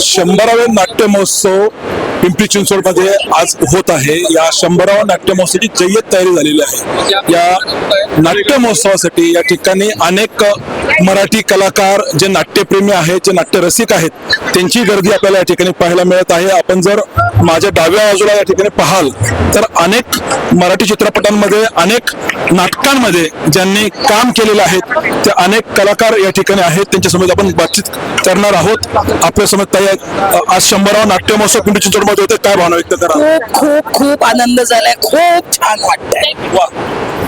शंभरावे नाट्य महोत्सव पिंपरी चिंचवडमध्ये आज होत आहे. या शंभरावा नाट्य महोत्सवाची जय्यत तयारी झालेली आहे. या नाट्य महोत्सवासाठी या ठिकाणी अनेक मराठी कलाकार जे नाट्यप्रेमी आहेत जे नाट्यरसिक आहेत त्यांची गर्दी आपल्याला या ठिकाणी पाहायला मिळत आहे. आपण जर माझ्या डाव्या बाजूला या ठिकाणी पाहाल तर अनेक मराठी चित्रपटांमध्ये अनेक नाटकांमध्ये ज्यांनी काम केलेलं आहेत ते अनेक कलाकार या ठिकाणी आहेत. त्यांच्यासमोर आपण बातचीत करणार आहोत. आपल्यासमोर आज शंभरावा नाट्य महोत्सव पिंपरी चिंचवडमध्ये होते काय भावना व्यक्त करा? खूप खूप खूप आनंद झालाय. खूप छान वाटतंय. वा.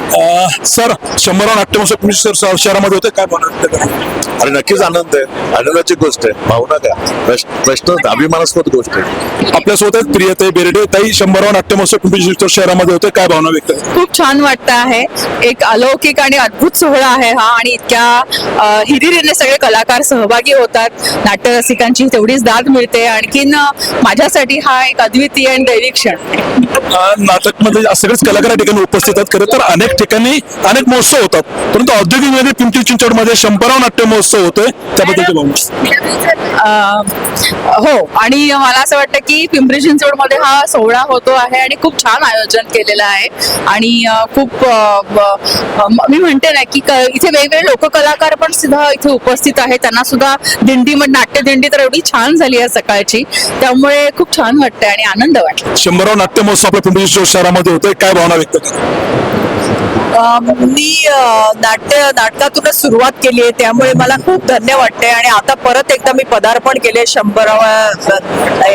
सर नाट्य महोत्सव पिंपरी चिंचवड शहरामध्ये होते. काय करा आणि नक्कीच आनंद आहे. आनंदाची गोष्ट आहे. भावना काय प्रश्न अभिमानास्पद गोष्ट आहे. आपल्यासोबत आहेत प्रियताई बेर्डे. ताई महोत्सव पिंपरी चिंचवड शहरामध्ये होते. काय भावना व्यक्त खूप छान वाटत आहे. एक अलौकिक आणि अद्भुत सोहळा आहे हा आणि इतक्या हिरिरीने सगळे कलाकार सहभागी होतात. नाट्य रसिकांची तेवढीच दाद मिळते. आणखीन माझ्यासाठी हा एक अद्वितीय आणि दैविक क्षण आहे. नाटकमध्ये सगळेच कलाकार ठिकाणी उपस्थित आहेत. खरं तर अनेक ठिकाणी अनेक महोत्सव होतात. परंतु औद्योगिकमध्ये पिंपरी चिंचवडमध्ये शंभराव नाट्य महोत्सव होतोय अ, हो आणि मला असं वाटतं की पिंपरी चिंचवडमध्ये हा सोहळा होतो आहे आणि खूप छान आयोजन केलेलं आहे. आणि खूप मी म्हणते ना की इथे वेगवेगळे लोककलाकार पण सुद्धा इथे उपस्थित आहेत. त्यांना सुद्धा दिंडी मध्ये नाट्य दिंडी तर एवढी छान झाली आहे सकाळची. त्यामुळे खूप छान वाटतंय आणि आनंद वाटतो शंभराव नाट्य महोत्सव आपल्या पिंपरी चिंचवड शहरामध्ये होतोय. काय भावना व्यक्त मी नाट्य नाटकातूनच सुरुवात केली आहे त्यामुळे मला खूप धन्य वाटते आणि आता परत एकदा मी पदार्पण केले शंभरावा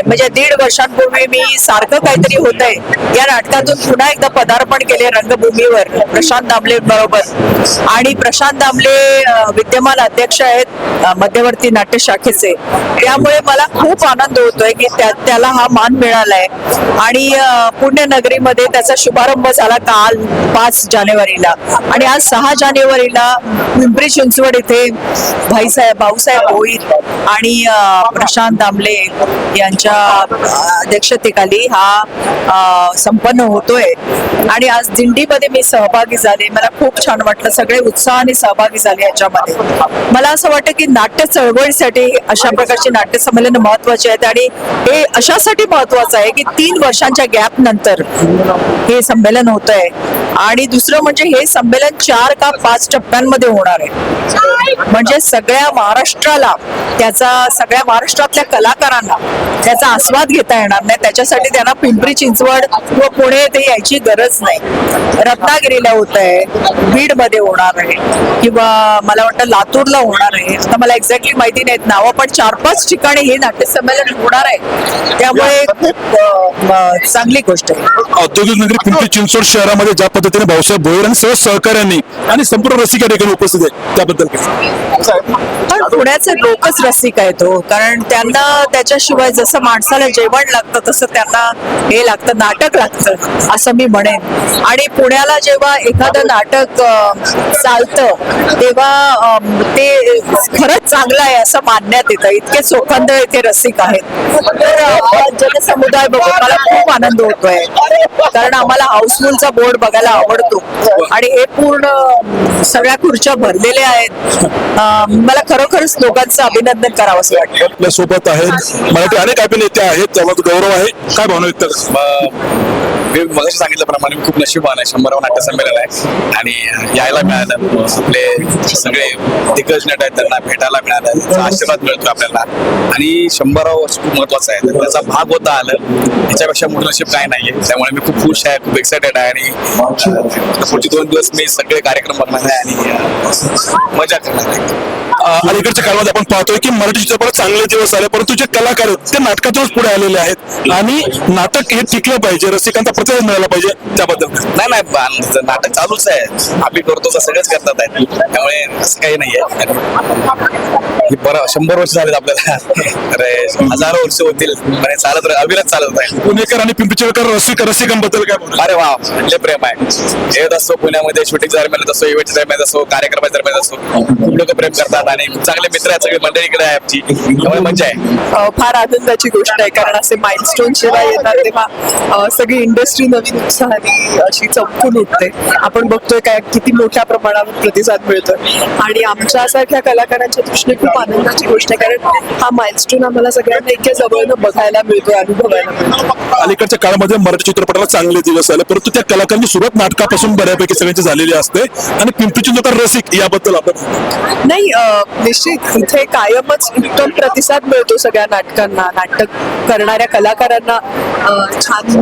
म्हणजे दीड वर्षांपूर्वी मी सारखं काहीतरी होत आहे या नाटकातून पुन्हा एकदा पदार्पण केले रंगभूमीवर प्रशांत दामले बरोबर. आणि प्रशांत दामले विद्यमान अध्यक्ष आहेत मध्यवर्ती नाट्य शाखेचे. त्यामुळे मला खूप आनंद होतोय की त्या- त्याला हा मान मिळालाय. आणि पुण्यनगरीमध्ये त्याचा शुभारंभ झाला काल पाच जानेवारी. जानेवारीला. आणि आज सहा जानेवारीला पिंपरी चिंचवड इथे भाईसाहेब भाऊसाहेब भोईर आणि प्रशांत दामले यांच्या अध्यक्षतेखाली हा संपन्न होतोय. आणि आज दिंडीमध्ये मी सहभागी झाले. मला खूप छान वाटलं. सगळे उत्साहाने सहभागी झाले याच्यामध्ये. मला असं वाटतं की नाट्य चळवळीसाठी अशा प्रकारची नाट्य संमेलन महत्त्वाचे आहेत. आणि हे अशासाठी महत्वाचं आहे की तीन वर्षांच्या गॅप नंतर हे संमेलन होत आहे आणि दुसरं म्हणजे हे संमेलन चार का पाच टप्प्यांमध्ये होणार आहे. म्हणजे सगळ्या महाराष्ट्राला त्याचा सगळ्या महाराष्ट्रातल्या कलाकारांना त्याचा आस्वाद घेता येणार नाही. त्याच्यासाठी त्यांना पिंपरी चिंचवड व पुणे येथे यायची गरज नाही. रत्नागिरीला होत आहे बीडमध्ये होणार आहे किंवा मला वाटतं लातूरला होणार आहे. आता मला एक्झॅक्टली माहिती नाहीत नावं पण चार पाच ठिकाणी हे नाट्य संमेलन होणार आहे. त्यामुळे खूप चांगली गोष्ट आहे. औद्योगिक नगरी पिंपरी चिंचवड शहरामध्ये ज्या पद्धतीने भाऊसाहेब भोयर आणि सर्व सहकार्यांनी आणि संपूर्ण रसिका या ठिकाणी उपस्थित आहे त्याबद्दल काय? पण पुण्याचे लोकच रसिक आहेत हो. कारण त्यांना त्याच्याशिवाय जसं माणसाला जेवण लागतं तसं त्यांना हे लागतं नाटक लागतं असं मी म्हणेन. आणि पुण्याला जेव्हा एखादं नाटक चालतं तेव्हा ते खरंच चांगलं आहे असं मानण्यात येतं. इतके चोखंद इथे रसिक आहेत. तर जनसमुदाय बघून मला खूप आनंद होतोय. कारण आम्हाला हाऊसफुलचा बोर्ड बघायला आवडतो. आणि हे पूर्ण सगळ्या खुर्च्या भरलेल्या आहेत. मला खरोखर खरोखरच लोकांचं अभिनंदन करावं असं वाटतं. आपल्यासोबत आहेत मराठी अनेक अभिनेते आहेत त्यामध्ये गौरव आहे. काय भावना व्यक्त मी मगाशी सांगितल्याप्रमाणे मी खूप नशीबवान आहे. शंभरावं नाट्य संमेलन आहे. आणि यायला मिळालं. आपले सगळे दिग्गज नट आहेत त्यांना भेटायला मिळालं. त्याचा आशीर्वाद मिळतो आपल्याला. आणि शंभरावं वर्ष खूप महत्वाचं आहे. त्याचा भाग होता आलं. याच्यापेक्षा मोठं नशीब काय नाहीये. त्यामुळे मी खूप खुश आहे खूप एक्सायटेड आहे. आणि पुढचे दोन दिवस मी सगळे कार्यक्रम बघणार आहे आणि मजा करणार आहे. अलीकडच्या काळामध्ये आपण पाहतोय की मराठी चित्रपट चांगले दिवस आले परंतु जे कलाकार आहेत ते नाटकातूनच पुढे आलेले आहेत. आणि नाटक हे टिकलं पाहिजे. रसिकांचा प्रतिसाद मिळाला पाहिजे त्याबद्दल? नाही नाही बा- नाटक चालूच आहे. आम्ही करतो तर सगळेच करतात आहेत त्यामुळे असं काही नाहीये. हे बरं शंभर वर्ष झालेत आपल्याला. अरे हजारो वर्ष होतील. हे चालत अविरत चालत राहील पुणेकर आणि पिंपरी चिंचवडकर रसिक रसिकांबद्दल काय बोलणार? अरे वा लय प्रेम आहे. येत असतो पुण्यामध्ये शूटिंग दरम्यान असो इव्हेंट दरम्यान असो कार्यक्रमाच्या दरम्यान असो खूप लोक प्रेम करतात आणि चांगले मित्र आहेत सगळी मंडळी इकडे आहे आमची. त्यामुळे मजा आहे. फार आनंदाची गोष्ट आहे कारण असे माइलस्टोन जेव्हा येतात तेव्हा सगळी इंडस्ट्री नवीन उत्साहाने अशी चमकून उठते. आपण बघतोय काय किती मोठ्या प्रमाणावर प्रतिसाद मिळतोय. आणि आमच्यासारख्या कलाकारांच्या दृष्टीने खूप आनंदाची गोष्ट आहे. कारण हा माइलस्टोन आम्हाला सगळ्यांना इतक्या जवळनं बघायला मिळतोय अनुभवायला मिळतो अलीकडच्या काळामध्ये मराठी चित्रपटाला चांगले दिवस आले. परंतु त्या कलाकारांची सुरुवात नाटकापासून बऱ्यापैकी सगळ्यांची झालेली असते. आणि पिंपरी चिंचवड रसिक याबद्दल आपण नाही निश्चित. इथे कायमच उत्तम प्रतिसाद मिळतो सगळ्या नाटकांना. नाटक करणाऱ्या कलाकारांना छान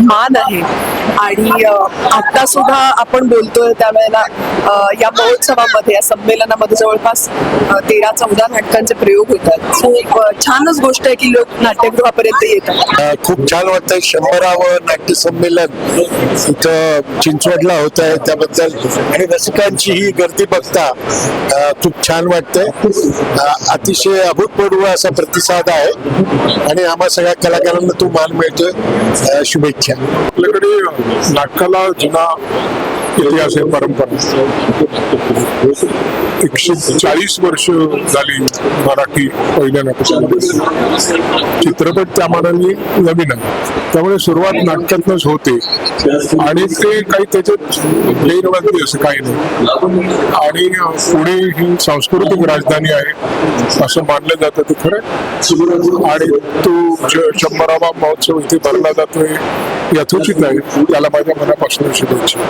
मान आहे. आणि आता सुद्धा आपण बोलतोय त्यावेळेला या महोत्सवामध्ये या संमेलनामध्ये जवळपास तेरा चौदा नाटकांचे प्रयोग होतात. खूप छानच गोष्ट आहे की लोक नाट्यगृहापर्यंत येतात. खूप छान वाटतंय. शंभरावं नाट्य संमेलन इथं चिंचवडला होत आहे त्याबद्दल. आणि रसिकांची ही गर्दी बघता खूप छान वाटतंय. अतिशय अभूतपूर्व असा प्रतिसाद आहे. आणि आम्हा सगळ्या कलाकारांना तो मान मिळतोय. अ, शुभेच्छा आपल्याकडे नाटकाला जुना इतिहास आहे परंपरा एकशे चाळीस वर्ष झाली मराठी पहिल्या नाटकामध्ये. चित्रपट त्या मानाने नवीन आहे. त्यामुळे सुरुवात नाटकातनच होते. आणि ते काही त्याच्यात गैरवादी असं काही नाही. आणि पुणे ही सांस्कृतिक राजधानी आहे असं मानलं जातं ते खरं. आणि तो शंभरावा महोत्सव इथे भरला जातोय यथोचित आहे. त्याला माझ्या मनापासून शुभेच्छा.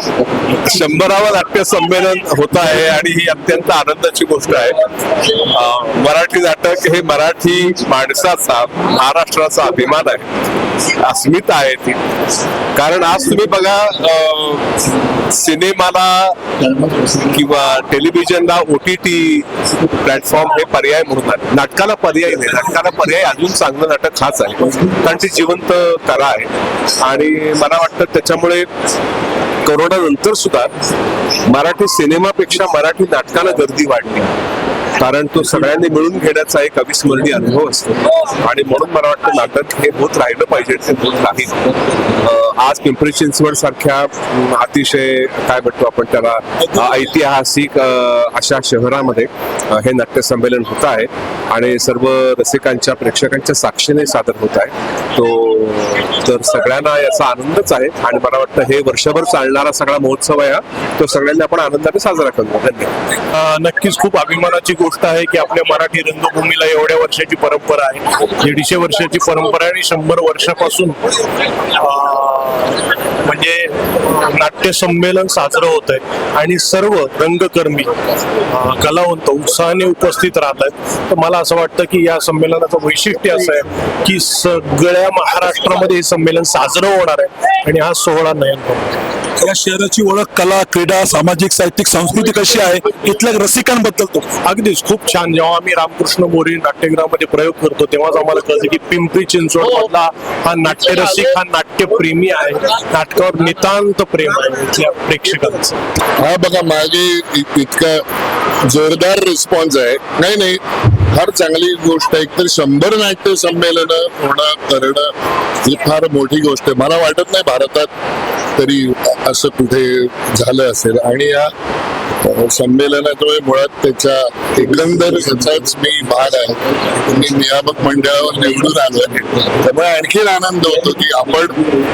शंभरावं नाट्य संमेलन होत आहे आणि ही अत्यंत आनंदाची गोष्ट आहे. मराठी नाटक हे मराठी माणसाचा महाराष्ट्राचा अभिमान आहे. अस्मिता आहे ती. कारण आज तुम्ही बघा सिनेमाला किंवा टेलिव्हिजनला ओ टी टी प्लॅटफॉर्म हे पर्याय म्हणून नाटकाला पर्याय नाही. नाटकाला पर्याय अजून चांगलं नाटक हाच आहे. कारण ती जिवंत कला आहे. आणि मला वाटतं त्याच्यामुळे कोरोना नंतर सुद्धा मराठी सिनेमापेक्षा मराठी नाटकाला गर्दी वाढली. कारण तो सगळ्यांनी मिळून घेण्याचा एक अविस्मरणीय अनुभव असतो. आणि म्हणून मला वाटतं नाटक हे होत राहिलं पाहिजे ते होत राहील आज पिंपरी चिंचवड सारख्या अतिशय काय म्हणतो आपण त्याला ऐतिहासिक अशा शहरामध्ये हे नाट्य संमेलन होत आहे. आणि सर्व रसिकांच्या प्रेक्षकांच्या साक्षीने सादर होत आहे. तो तर सगळ्यांना याचा आनंदच आहे. आणि मला वाटतं हे वर्षभर चालणारा सगळा महोत्सव आहे हा. तो सगळ्यांनी आपण आनंदाने साजरा करू. धन्यवाद. नक्कीच खूप अभिमानाची गोष्ट आहे की आपल्या मराठी रंगभूमीला एवढ्या वर्षाची परंपरा आहे. दीडशे वर्षाची परंपरा आहे आणि शंभर वर्षापासून म्हणजे नाट्य संमेलन साजरं होत आहे आणि सर्व रंगकर्मी कलावंत उत्साहाने उपस्थित राहत आहेत तर मला असं वाटतं की या संमेलनाचं वैशिष्ट्य असं आहे की सगळ्या महाराष्ट्रामध्ये हे संमेलन साजरं होणार आहे आणि हा सोहळा नयन होतो या शहराची ओळख कला क्रीडा सामाजिक साहित्यिक संस्कृती कशी आहे. इथल्या रसिकांबद्दल तो. अगदीच खूप छान. जेव्हा आम्ही रामकृष्ण मोरे नाट्यगृहामध्ये प्रयोग करतो तेव्हाच आम्हाला कळतं की पिंपरी चिंचवड मधला हा नाट्यरसिक हा नाट्यप्रेमी आहे. नाटकावर नितांत प्रेम आहे इथल्या प्रेक्षकांचं. हा बघा मागे इतका जोरदार रिस्पॉन्स आहे. नाही नाही. फार चांगली गोष्ट आहे. एकतर शंभर नाट्य संमेलन होणं करणं ही फार मोठी गोष्ट आहे. मला वाटत नाही भारतात तरी असं कुठे झालं असेल. आणि या संमेलनामुळे मुळात त्याच्या एकंदर याचाच मी भाग आहे. मी नियामक मंडळावर निवडून आलो त्यामुळे आणखीन आनंद होतो की आपण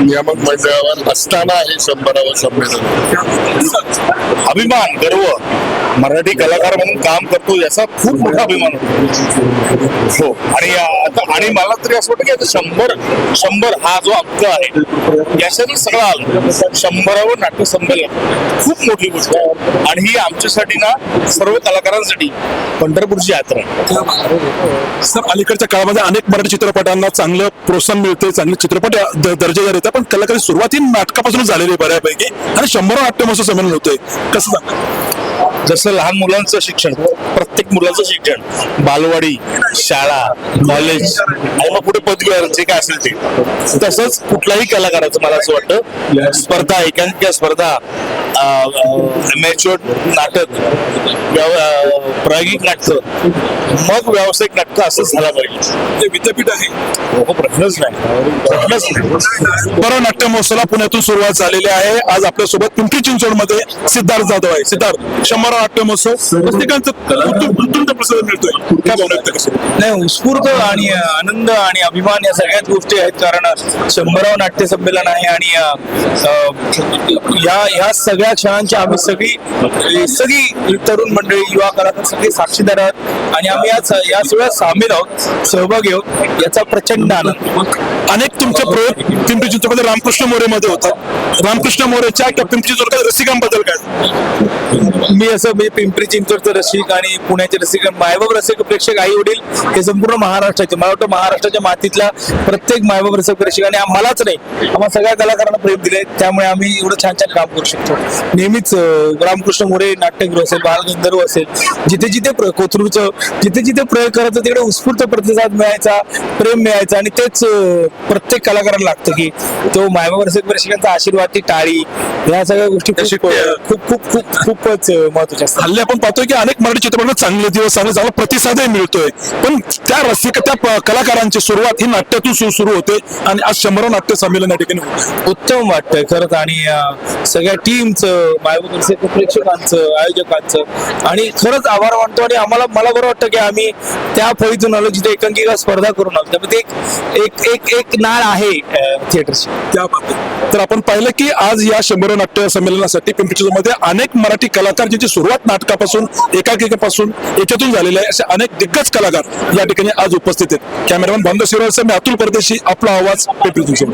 नियामक मंडळावर असताना हे शंभरावं संमेलन. अभिमान गर्व. मराठी कलाकार म्हणून काम करतो याचा खूप मोठा अभिमान होतो. हो. आणि आता आणि मला तरी असं वाटतं की आता शंभर शंभर हा जो अंक आहे याच्यातून सगळं आलं. शंभरावर नाट्य संमेलन. खूप मोठी गोष्ट आहे. आणि ही आमच्यासाठी ना सर्व कलाकारांसाठी पंढरपूरची यात्रा सर अलीकडच्या काळामध्ये अनेक मराठी चित्रपटांना चांगलं प्रोत्साहन मिळते चांगले चित्रपट द- दर्जेदार येतात पण कलाकारी सुरुवाती नाटकापासूनच झालेली आहे बऱ्यापैकी. आणि शंभर नाट्य महोत्सव संमेलन होतंय. कसं जसं लहान मुलांचं शिक्षण प्रत्येक मुलाचं शिक्षण बालवाडी शाळा कॉलेज आणि मग पुढे पदवीवर जे काय असेल ते. तसंच कुठलाही कलाकाराचं मला असं वाटतं स्पर्धा एकांकिका स्पर्धा मॅच्युअर नाटक प्रायोगिक नाटक. मग व्यावसायिक नाटक असंच झालं पाहिजे. ते विद्यापीठ आहे. हो प्रश्नच नाही. प्रश्नच नाही. बरं नाट्य महोत्सवाला पुण्यातून सुरुवात झालेली आहे. आज आपल्यासोबत पिंपरी चिंचवडमध्ये सिद्धार्थ जाधव आहे. सिद्धार्थ शंभर नाट्य महोत्सव. उत्तुंग प्रतिसाद मिळतोय. काय भावना व्यक्त करशील? नाही उत्स्फूर्त आणि आनंद आणि अभिमान या सगळ्याच गोष्टी आहेत. कारण शंभराव नाट्य संमेलन आहे आणि या ह्या सगळ्या क्षणांची आम्ही सगळी सगळी तरुण मंडळी युवा कलाकार आपण सगळे साक्षीदार आहोत आणि आम्ही आज या सोहळ्यात सामील आहोत सहभागी आहोत याचा प्रचंड आनंद. अनेक तुमचे प्रयोग पिंपरी चिंचवडमध्ये रामकृष्ण मोरे मध्ये होतात. रामकृष्ण मोरेच्या किंवा पिंपरी चिंचवड रसिकांबद्दल काय? मी असं म्हणजे पिंपरी चिंचवडचं रसिक आणि पुण्याचे रसिक मायबाब रसिक प्रेक्षक आई वडील हे संपूर्ण महाराष्ट्राचे मला वाटतं महाराष्ट्राच्या मातीतला प्रत्येक मायबाब रसिक प्रेक्षक आणि आम्हालाच नाही आम्हाला सगळ्या कलाकारांना प्रेम दिले त्यामुळे आम्ही एवढं छान छान काम करू शकतो. नेहमीच रामकृष्ण मोरे नाट्यगृह असेल बालगंधर्व असेल जिथे जिथे प्र- कोथरूडचं जिथे जिथे प्रयोग करायचं तिकडे उत्स्फूर्त प्रतिसाद मिळायचा प्रेम मिळायचा आणि तेच प्रत्येक कलाकाराला लागतं की तो मायबाप रसिक प्रेक्षकांचा आशीर्वाद ती टाळी ह्या सगळ्या गोष्टी खूप खूप खूप खूप खूपच महत्त्वाच्या असतात. हल्ली आपण पाहतोय की अनेक मराठी चित्रपटांना चांगले दिवस चांगले चांगला प्रतिसादही मिळतोय. पण त्या रसिक त्या कलाकारांची सुरुवात ही नाट्यातून सुरू होते आणि आज शंभर नाट्य संमेलन या ठिकाणी होतं. उत्तम वाटतंय खरंच आणि सगळ्या टीमचं मायबाप प्रेक्षकांचं आयोजकांचं आणि खरंच आभार मानतो आणि आम्हाला मला बरं वाटतं की आम्ही त्या फळीतून आलो जिथे एकांकिका स्पर्धा करून आलो. त्यामुळे ते एक एक एक एक नाळ आहे अं, थिएटरची त्याबाबत तर आपण पाहिलं की आज या शंभर नाट्य संमेलनासाठी पिंपरी चिंचवडमध्ये अनेक मराठी कलाकार ज्यांची सुरुवात नाटकापासून एकांकिकेपासून याच्यातून झालेले आहे असे अनेक दिग्गज कलाकार या ठिकाणी आज उपस्थित आहेत. कॅमेरामॅन भांड शिरोळचा मी अतुल परदेशी आपला आवाज पिंपरी चिंचवड.